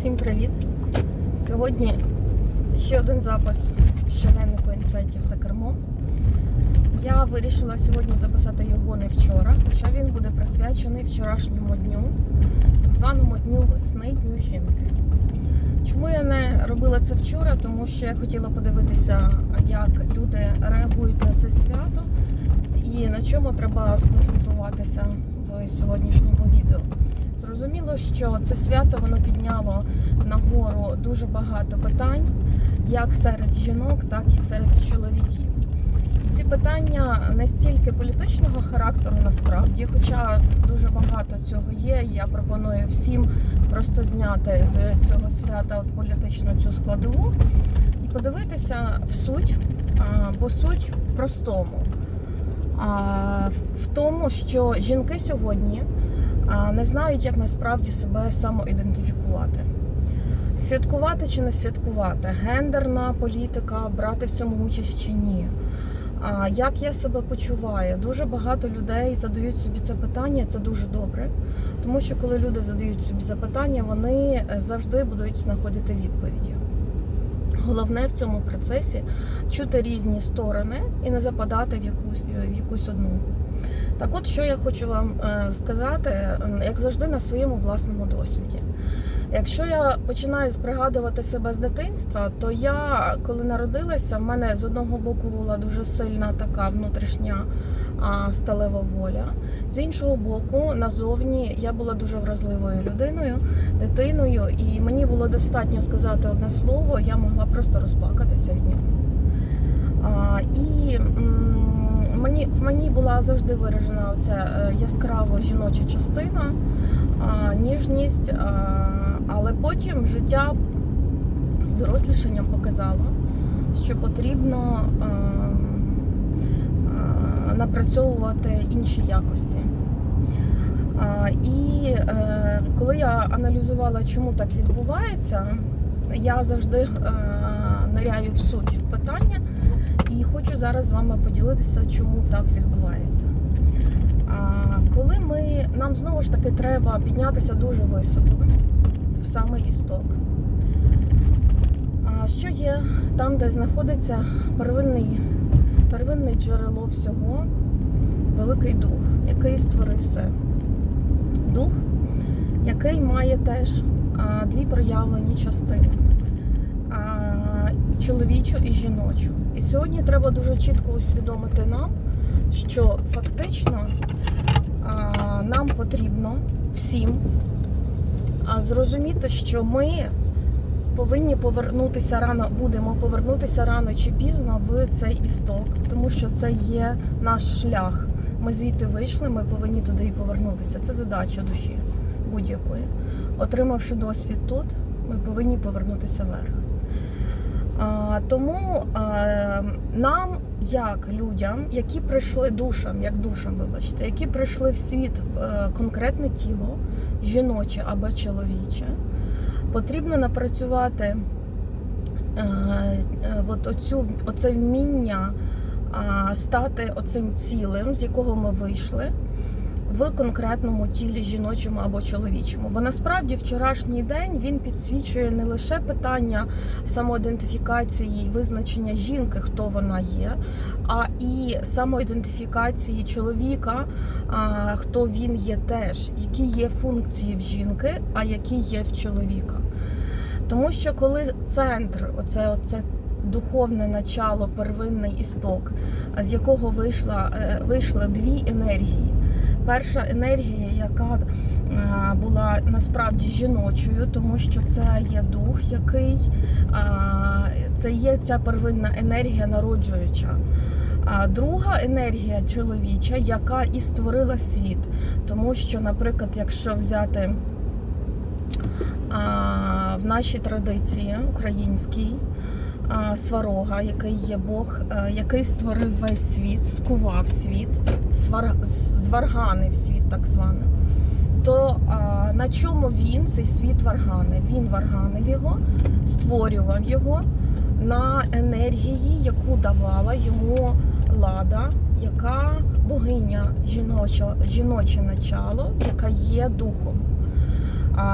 Всім привіт! Сьогодні ще один запис щоденнику інсайтів за кермом. Я вирішила сьогодні записати його не вчора, хоча він буде присвячений вчорашньому дню, так званому дню весни, дню жінки. Чому я не робила це вчора? Тому що я хотіла подивитися, як люди реагують на це свято і на чому треба сконцентруватися в сьогоднішньому відео. Зрозуміло, що це свято воно підняло нагору дуже багато питань, як серед жінок, так і серед чоловіків. Ці питання не стільки політичного характеру насправді, хоча дуже багато цього є. Я пропоную всім просто зняти з цього свята от політичну цю складову і подивитися в суть, бо суть в простому. В тому, що жінки сьогодні не знають, як насправді себе самоідентифікувати. Святкувати чи не святкувати, гендерна політика, брати в цьому участь чи ні. А як я себе почуваю? Дуже багато людей задають собі це питання, це дуже добре. Тому що коли люди задають собі запитання, вони завжди будуть знаходити відповіді. Головне в цьому процесі чути різні сторони і не западати в якусь, в якусь одну. Так от, що я хочу вам е, сказати, як завжди, на своєму власному досвіді. Якщо я починаю пригадувати себе з дитинства, то я, коли народилася, в мене з одного боку була дуже сильна така внутрішня а, сталева воля. З іншого боку, назовні я була дуже вразливою людиною, дитиною, і мені було достатньо сказати одне слово, я могла просто розплакатися від нього. А, і мені, в мені була завжди виражена оця е, яскрава жіноча частина, а, ніжність. А, але потім життя з дорослішанням показало, що потрібно а, а, напрацьовувати інші якості. І е, коли я аналізувала, чому так відбувається, я завжди е, в суть питання і хочу зараз з вами поділитися, чому так відбувається. Коли ми, нам знову ж таки треба піднятися дуже високо в самий істок. А що є там, де знаходиться первинний, первинне джерело всього, Великий Дух, який створив все. Дух, який має теж а, дві проявлені частини. А, чоловічу і жіночу. І сьогодні треба дуже чітко усвідомити нам, що фактично а, нам потрібно всім зрозуміти, що ми повинні повернутися рано, будемо повернутися рано чи пізно в цей істок, тому що це є наш шлях. Ми звідти вийшли, ми повинні туди і повернутися. Це задача душі будь-якої. Отримавши досвід тут, ми повинні повернутися вверх. Тому нам, як людям, які прийшли душам, як душам, вибачте, які прийшли в світ е, конкретне тіло, жіноче або чоловіче, потрібно напрацювати е, е, от оцю, оце вміння стати оцим цілим, з якого ми вийшли. В конкретному тілі жіночому або чоловічому, бо насправді вчорашній день він підсвічує не лише питання самоідентифікації і визначення жінки, хто вона є, а і самоідентифікації чоловіка, хто він є теж, які є функції в жінки, а які є в чоловіка. Тому що коли центр, оце, оце духовне начало, первинний істок, з якого вийшла, е, вийшли дві енергії. Перша енергія, яка е, була насправді жіночою, тому що це є дух, який е, це є ця первинна енергія народжуюча. А друга енергія чоловіча, яка і створила світ. Тому що, наприклад, якщо взяти а, в нашій традиції українській сварога, який є Бог, який створив весь світ, скував світ, свар... зварганив світ, так званий, то на чому він цей світ варганив? Він варганив його, створював його на енергії, яку давала йому лада, яка богиня жіноче, жіноче начало, яка є духом.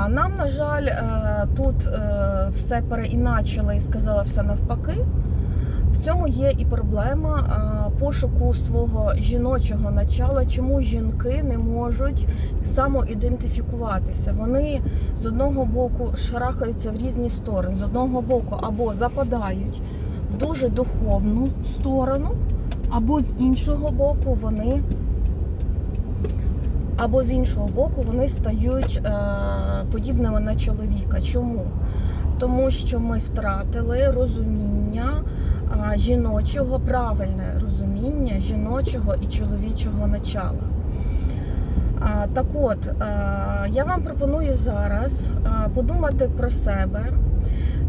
Нам, на жаль, е, тут е, все переіначили і сказала все навпаки. В цьому є і проблема е, пошуку свого жіночого начала, чому жінки не можуть самоідентифікуватися. Вони з одного боку шарахаються в різні сторони, з одного боку або западають в дуже духовну сторону, або з іншого боку вони. Або з іншого боку вони стають е, подібними на чоловіка. Чому? Тому що ми втратили розуміння а, жіночого, правильне розуміння жіночого і чоловічого начала. А, Так от, а, я вам пропоную зараз а, подумати про себе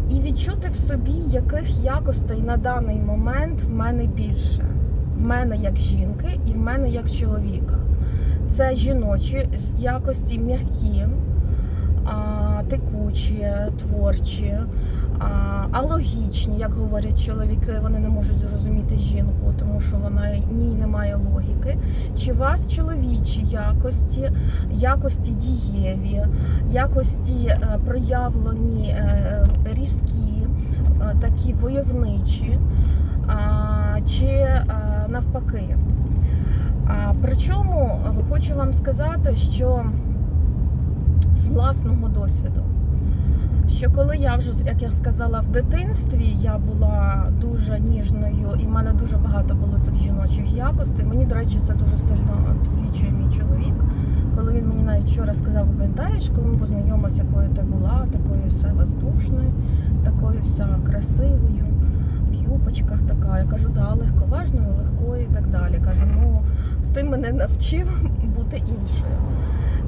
і відчути в собі, яких якостей на даний момент в мене більше. В мене як жінки і в мене як чоловіка. Це жіночі якості м'які, текучі, творчі, а, логічні, як говорять чоловіки, вони не можуть зрозуміти жінку, тому що вона ній не має логіки. Чи вас чоловічі якості, якості дієві, якості е, проявлені е, різкі, е, такі войовничі, чи навпаки? Причому е, хочу вам сказати, що з власного досвіду, що коли я вже, як я сказала, в дитинстві я була дуже ніжною, і в мене дуже багато було цих жіночих якостей. Мені, до речі, це дуже сильно підсвічує мій чоловік. Коли він мені навіть вчора сказав, пам'ятаєш, коли ми познайомилися, якою ти була, такою вся воздушною, такою вся красивою, в юбочках така. Я кажу, да, легковажною, легкою і так далі. Кажу, ну ти мене навчив бути іншою.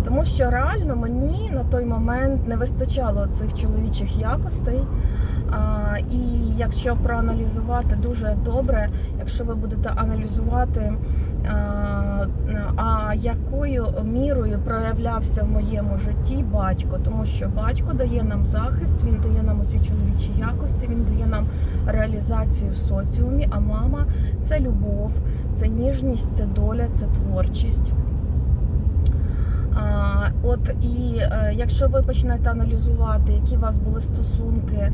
Тому що реально мені на той момент не вистачало цих чоловічих якостей. А, і якщо проаналізувати дуже добре, якщо ви будете аналізувати, а, а якою мірою проявлявся в моєму житті батько, тому що батько дає нам захист, він дає нам оці чоловічі якості, він дає нам реалізацію в соціумі. А мама це любов, це ніжність, це доля, це творчість. От і е, якщо ви почнете аналізувати, які у вас були стосунки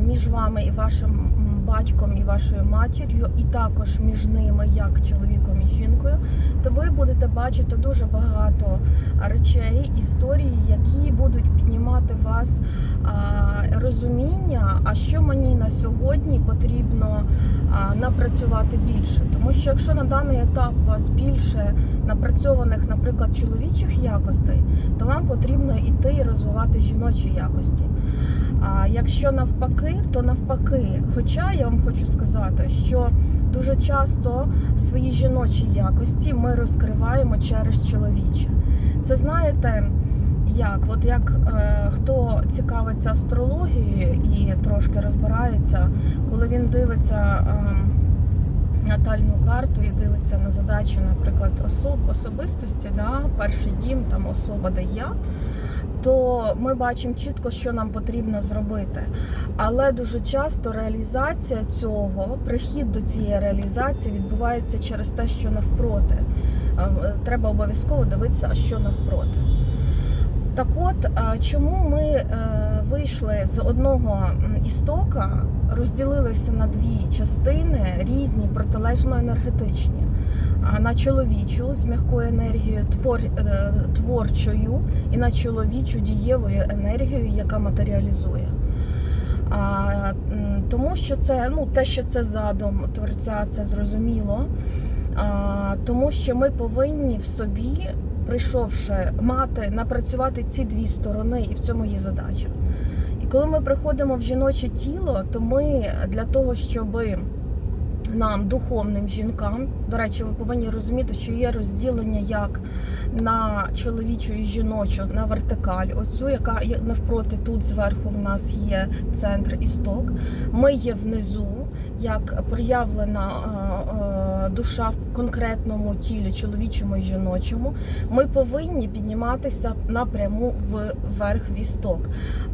між вами і вашим батьком і вашою матір'ю, і також між ними, як чоловіком і жінкою, то ви будете бачити дуже багато речей, історій, які будуть піднімати вас розуміння, а що мені на сьогодні потрібно напрацювати більше. Тому що якщо на даний етап у вас більше напрацьованих, наприклад, чоловічих якостей, то вам потрібно йти і розвивати жіночі якості. А якщо навпаки, то навпаки. Хоча я вам хочу сказати, що дуже часто свої жіночі якості ми розкриваємо через чоловічі. Це знаєте. Як? От як е, хто цікавиться астрологією і трошки розбирається, коли він дивиться е, натальну карту і дивиться на задачу, наприклад, особ, особистості, да, перший дім, там особа, де я, то ми бачимо чітко, що нам потрібно зробити. Але дуже часто реалізація цього, прихід до цієї реалізації відбувається через те, що навпроти. Е, Треба обов'язково дивитися, що навпроти. Так от, чому ми е, вийшли з одного істока, розділилися на дві частини, різні, протилежно енергетичні, на чоловічу з м'якою енергією, твор, е, творчою, і на чоловічу дієвою енергією, яка матеріалізує. А, тому що це ну, те, що це задум творця, це зрозуміло. А, тому що ми повинні в собі, прийшовши мати, напрацювати ці дві сторони, і в цьому є задача. І коли ми приходимо в жіноче тіло, то ми для того, щоби нам, духовним жінкам. До речі, ви повинні розуміти, що є розділення як на чоловічу і жіночу, на вертикаль. Оцю, яка навпроти тут зверху в нас є центр істок. Ми є внизу, як проявлена душа в конкретному тілі, чоловічому і жіночому. Ми повинні підніматися напряму вверх в істок.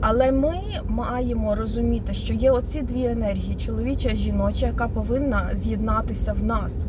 Але ми маємо розуміти, що є оці дві енергії чоловіча і жіноча, яка повинна з'єднатися в нас.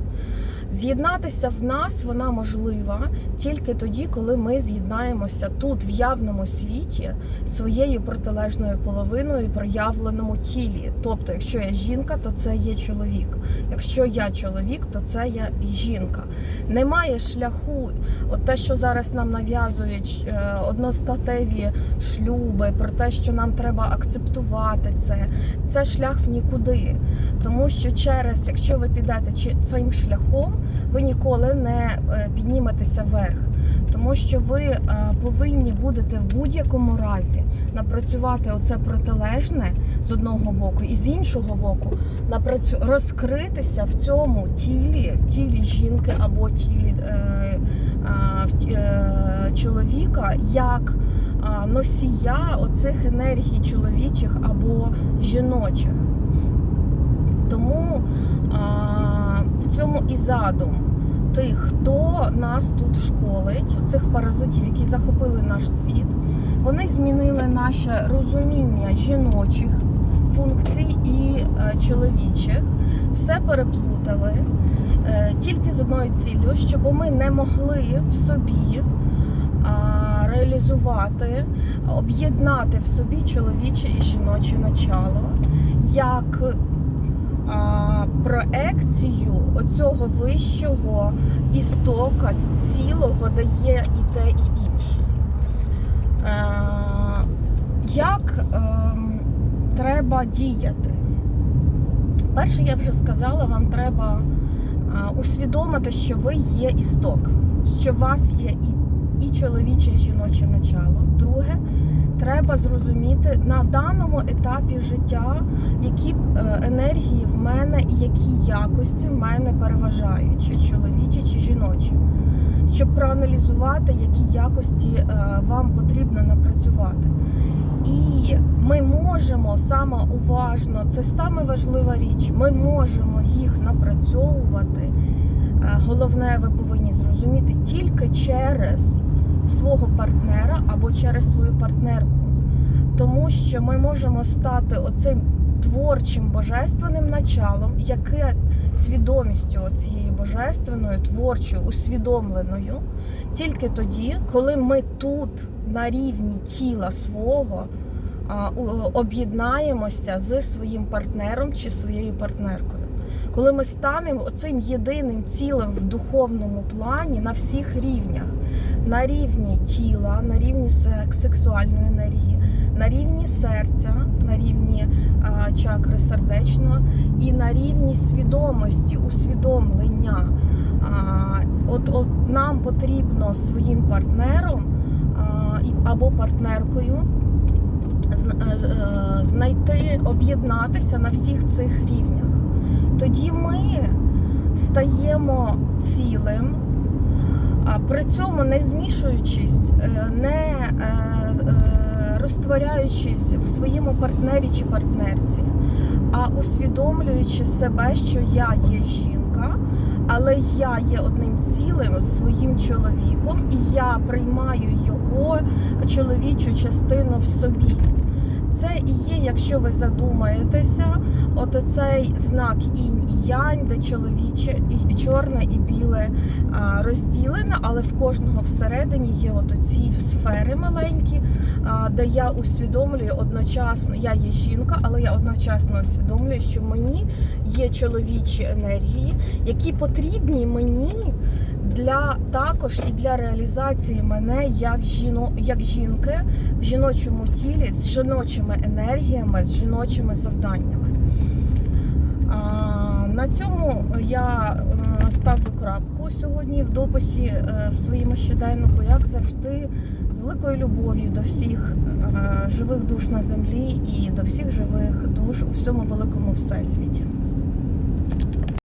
З'єднатися в нас вона можлива тільки тоді, коли ми з'єднаємося тут, в явному світі, своєю протилежною половиною в проявленому тілі. Тобто, якщо я жінка, то це є чоловік. Якщо я чоловік, то це я і жінка. Немає шляху, от те, що зараз нам нав'язують е, одностатеві шлюби, про те, що нам треба акцептувати це, це шлях в нікуди. Тому що через, якщо ви підете цим шляхом, ви ніколи не е, підніметеся вверх. Тому що ви е, повинні будете в будь-якому разі напрацювати оце протилежне з одного боку, і з іншого боку напрацю... розкритися в цьому тілі, тілі жінки або тілі е, е, чоловіка як носія оцих енергій чоловічих або жіночих. Тому а, в цьому і задум тих, хто нас тут школить, цих паразитів, які захопили наш світ, вони змінили наше розуміння жіночих функцій і е, чоловічих, все переплутали е, тільки з одною ціллю, щоб ми не могли в собі реалізувати, об'єднати в собі чоловіче і жіноче начало як проекцію оцього вищого істока цілого, де є і те, і інше. Е, як ем, треба діяти? Перше, я вже сказала, вам треба усвідомити, що ви є істок, що у вас є і, і чоловіче, і жіноче начало. Друге, треба зрозуміти на даному етапі життя, які е, енергії в мене і які якості в мене переважають, чи чоловічі, чи жіночі. Щоб проаналізувати, які якості е, вам потрібно напрацювати. І ми можемо саме уважно, це саме важлива річ. Ми можемо їх напрацьовувати. Е, Головне, ви повинні зрозуміти тільки через свого партнера або через свою партнерку. Тому що ми можемо стати оцим творчим божественним началом, яке свідомістю цією божественною, творчою, усвідомленою, тільки тоді, коли ми тут на рівні тіла свого об'єднаємося з своїм партнером чи своєю партнеркою. Коли ми станемо оцим єдиним цілим в духовному плані на всіх рівнях, на рівні тіла, на рівні сексуальної енергії, на рівні серця, на рівні а, чакри сердечного і на рівні свідомості, усвідомлення. А, от, от нам потрібно своїм партнером а, або партнеркою е, е, знайти, об'єднатися на всіх цих рівнях. Тоді ми стаємо цілим, при цьому не змішуючись, е, не е, е, розтворяючись в своєму партнері чи партнерці, а усвідомлюючи себе, що я є жінка, але я є одним цілим своїм чоловіком, і я приймаю його чоловічу частину в собі. Це і є, якщо ви задумаєтеся, от цей знак інь янь, де чоловіче і чорне і біле розділене, але в кожного всередині є от ці сфери маленькі, де я усвідомлюю одночасно, я є жінка, але я одночасно усвідомлюю, що мені є чоловічі енергії, які потрібні мені для також і для реалізації мене як жіно, як жінки в жіночому тілі з жіночими енергіями, з жіночими завданнями. На цьому я е, ставлю крапку сьогодні в дописі е, в своєму щоденнику, як завжди, з великою любов'ю до всіх е, живих душ на землі і до всіх живих душ у всьому великому всесвіті.